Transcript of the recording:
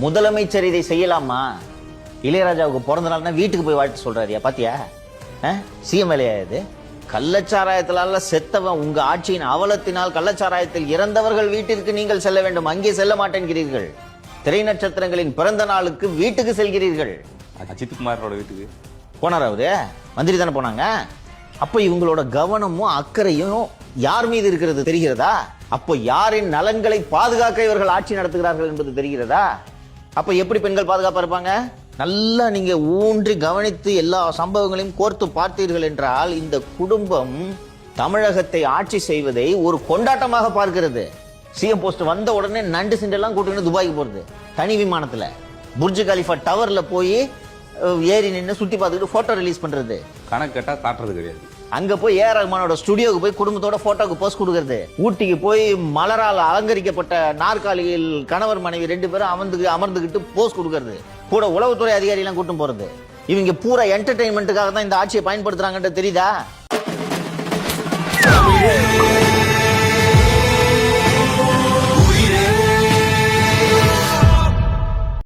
முதலமைச்சர் இதை செய்யலாமா? இளையராஜாவுக்கு பிறந்த நாள்னா வீட்டுக்கு போய் வாழ்த்து சொல்றாருயா பாத்தியா? சிஎம் வேலையா இது? கள்ளச்சாராயத்தினால செத்தவன் உங்க ஆட்சியின் அவலத்தினால் கள்ளச்சாராயத்தில் இறந்தவர்கள் வீட்டிற்கு நீங்கள் செல்ல வேண்டும். அங்கே செல்ல மாட்டேங்கிறீர்கள். திரை நட்சத்திரங்களின் பிறந்த நாளுக்கு வீட்டுக்கு செல்கிறீர்கள். அஜித் குமாரோட வீட்டுக்கு. போனார் அவரு? மந்திரி தானே போனாங்க? அப்ப இவங்களோட கவனமும் அக்கறையும் யார் மீது இருக்கிறது தெரிகிறதா? அப்போ யாரின் நலன்களை பாதுகாக்க இவர்கள் ஆட்சி நடத்துகிறார்கள் என்பது தெரிகிறதா? அப்ப எப்படி பெண்கள் பாதுகாப்பா இருப்பாங்க? நல்லா நீங்க ஊன்றி கவனித்து எல்லா சம்பவங்களையும் கோர்த்து பார்த்தீர்கள் என்றால் இந்த குடும்பம் தமிழகத்தை ஆட்சி செய்வதை ஒரு கொண்டாட்டமாக பார்க்கிறது. சிஎம் போஸ்ட் வந்த உடனே நண்டு சிண்டெல்லாம் கூட்டிட்டு துபாய்க்கு போறது. தனி விமானத்துல. புர்ஜ் கலிஃபா டவர்ல போய் ஏறி நின்று சுத்தி பார்த்துக்கிட்டு போட்டோ ரிலீஸ் பண்றது. கணக்கு கேட்டா காட்டுறது கிடையாது. அங்கே போய் ஏ ரஹ்மானோட ஸ்டுடியோக்கு போய் குடும்பத்தோட ஃபோட்டோக்கு போஸ்ட் கொடுக்கறது. ஊட்டிக்கு போய் மலரால் அலங்கரிக்கப்பட்ட நாற்காலியில் கணவர் மனைவி ரெண்டு பேரும் அமர்ந்து அமர்ந்துக்கிட்டு போஸ்ட் கொடுக்கறது. கூட உளவுத்துறை அதிகாரி கூட்டம் போறது. இவங்க பூரா என்டர்டைன்மெண்ட்டுக்காக தான் இந்த ஆட்சியை பயன்படுத்துறாங்கன்றது தெரியுதா?